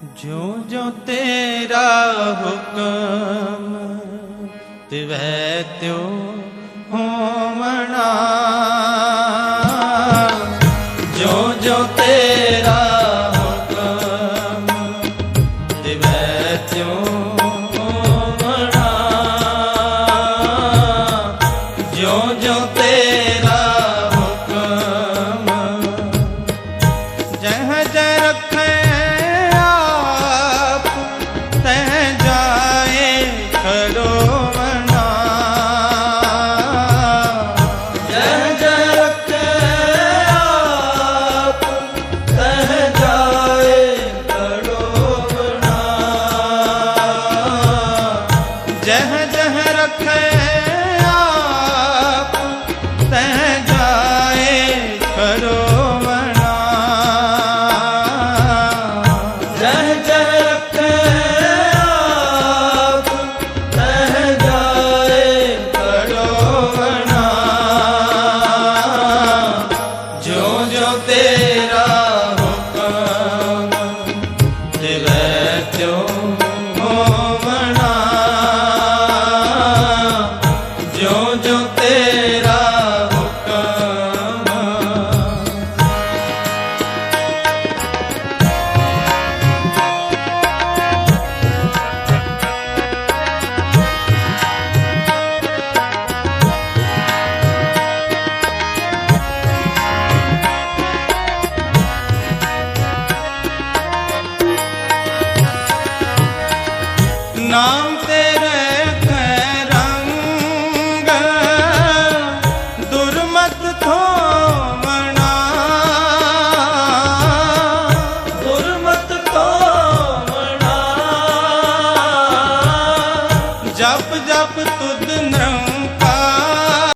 ਜੋ ਜੋ ਤੇਰਾ ਹੁਕਮ ਤਿਵੈ ਤਿਉ ਹੋਵਣਾ ਜੋ ਜੋ ਤੇਰਾ ਹੁਕਮ ਤਿਵੈ ਤਿਉ जह रखे ਨਾਮ ਤੇਰੇ ਖੈ ਰੰਗ ਦੁਰਮਤ ਥੋਵਣਾ। ਦੁਰਮਤ ਥੋਵਣਾ। ਜਪ ਜਪ ਤੁਧ ਨਰਮ